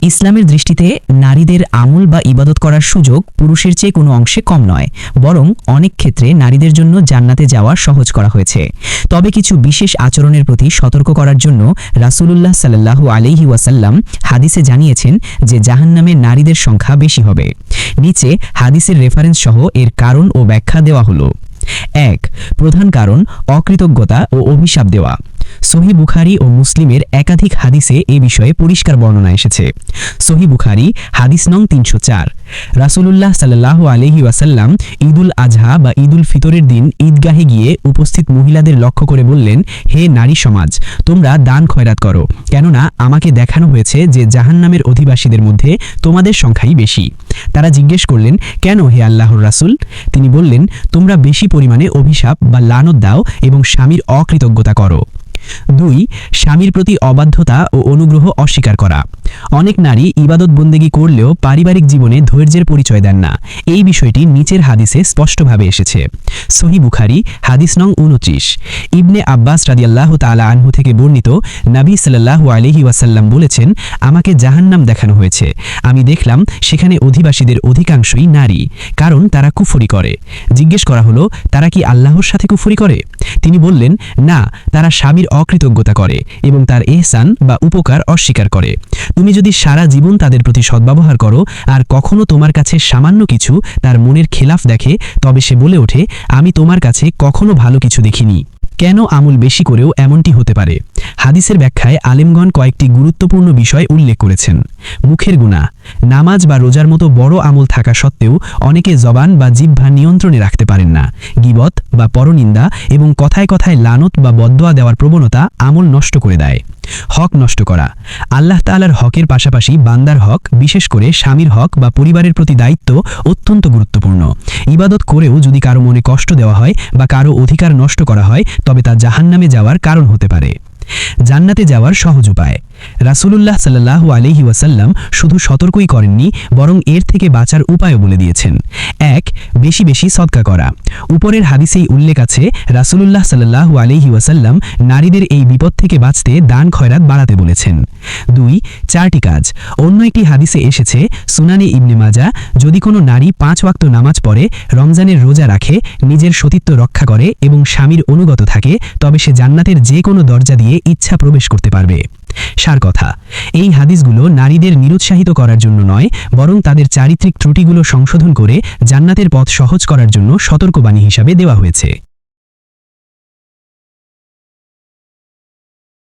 ইসলামের দৃষ্টিতে নারীদের আমল বা ইবাদত করার সুযোগ পুরুষের চেয়ে কোনো অংশে কম নয়, বরং অনেক ক্ষেত্রে নারীদের জন্য জান্নাতে যাওয়া সহজ করা হয়েছে। তবে কিছু বিশেষ আচরণের প্রতি সতর্ক করার জন্য রাসূলুল্লাহ সাল্লাল্লাহু আলাইহি ওয়াসাল্লাম হাদিসে জানিয়েছেন যে জাহান্নামে নারীদের সংখ্যা বেশি হবে। নিচে হাদিসের রেফারেন্স সহ এর কারণ ও ব্যাখ্যা দেওয়া হলো। এক, প্রধান কারণ অকৃতজ্ঞতা ও অভিশাপ দেওয়া। সহি বুখারি ও মুসলিমের একাধিক হাদিসে এ বিষয়ে পরিষ্কার বর্ণনা এসেছে। সহি বুখারি, হাদিস নং তিনশো চার। রাসুলুল্লাহ সাল্লাহ আলহি ওয়াসাল্লাম ঈদুল আজহা বা ঈদুল ফিতরের দিন ঈদগাহে গিয়ে উপস্থিত মহিলাদের লক্ষ্য করে বললেন, হে নারী সমাজ, তোমরা দান খয়রাত করো, কেননা আমাকে দেখানো হয়েছে যে জাহান্নামের অধিবাসীদের মধ্যে তোমাদের সংখ্যাই বেশি। তারা জিজ্ঞেস করলেন, কেন হে আল্লাহর রাসুল? তিনি বললেন, তোমরা বেশি পরিমাণে অভিশাপ বা লানত দাও এবং স্বামীর অকৃতজ্ঞতা করো। দুই, স্বামীর প্রতি অবাধ্যতা ও অনুগ্রহ অস্বীকার করা। অনেক নারী ইবাদত বন্দেগী করলেও পারিবারিক জীবনে ধৈর্যের পরিচয় দেন না। এই বিষয়টি নিচের হাদিসে স্পষ্টভাবে এসেছে। সহি বুখারি, হাদিস নং উনত্রিশ ইবনে আব্বাস রাদিয়াল্লাহ তালা আনহু থেকে বর্ণিত নাবী সাল্লাহ আলহি ওয়াসাল্লাম বলেছেন, আমাকে জাহান্নাম দেখানো হয়েছে। আমি দেখলাম সেখানে অধিবাসীদের অধিকাংশই নারী, কারণ তারা কুফরি করে। জিজ্ঞেস করা হলো, তারা কি আল্লাহর সাথে কুফরি করে? তিনি বললেন, না, তারা স্বামীর অকৃতজ্ঞতা করে এবং তার এহসান বা উপকার অস্বীকার করে। তুমি যদি সারা জীবন তাদের প্রতি সদ্ব্যবহার করো আর কখনো তোমার কাছে সামান্য কিছু তার মনের খেলাফ দেখে, তবে সে বলে ওঠে, আমি তোমার কাছে কখনো ভালো কিছু দেখিনি। কেন আমুল বেশি করেও এমনটি হতে পারে? হাদিসের ব্যাখ্যায় আলেমগণ কয়েকটি গুরুত্বপূর্ণ বিষয় উল্লেখ করেছেন। মুখের গুণা নামাজ বা রোজার মতো বড় আমল থাকা সত্ত্বেও অনেকে জবান বা জিহ্বা নিয়ন্ত্রণে রাখতে পারেন না। গিবত বা পরনিন্দা এবং কথায় কথায় লানত বা বদোয়া দেওয়ার প্রবণতা আমল নষ্ট করে দেয়। হক নষ্ট করা, আল্লাহ তাআলার হকের পাশাপাশি বান্দার হক, বিশেষ করে স্বামীর হক বা পরিবারের প্রতি দায়িত্ব অত্যন্ত গুরুত্বপূর্ণ। ইবাদত করেও যদি কারও মনে কষ্ট দেওয়া হয় বা কারও অধিকার নষ্ট করা হয়, তবে তা জাহান্নামে যাওয়ার কারণ হতে পারে। জান্নাতে যাওয়ার সহজ উপায়। রাসূলুল্লাহ সাল্লাহ আলাইহি ওয়াসাল্লাম শুধু সতর্কই করেননি, বরং এর থেকে বাঁচার উপায়ও বলে দিয়েছেন। এক, বেশি বেশি সদকা করা। উপরের হাদিসেই উল্লেখ আছে, রাসূলুল্লাহ সাল্লাহ আলাইহি ওয়াসাল্লাম নারীদের এই বিপদ থেকে বাঁচতে দান খয়রাত বাড়াতে বলেছেন। দুই, চারটি কাজ। অন্য একটি হাদিসে এসেছে, সুনানি ইবনে মাজা যদি কোনো নারী পাঁচ ওয়াক্ত নামাজ পড়ে, রমজানের রোজা রাখে, নিজের সতীত্ব রক্ষা করে এবং স্বামীর অনুগত থাকে, তবে সে জান্নাতের যে কোনো দরজা দিয়ে ইচ্ছা প্রবেশ করতে পারবে। সার কথা। এই হাদিসগুলো নারীদের নিরুৎসাহিত করার জন্য নয়, বরং তাদের চারিত্রিক ত্রুটিগুলো সংশোধন করে জান্নাতের পথ সহজ করার জন্য সতর্কবাণী হিসাবে দেওয়া হয়েছে।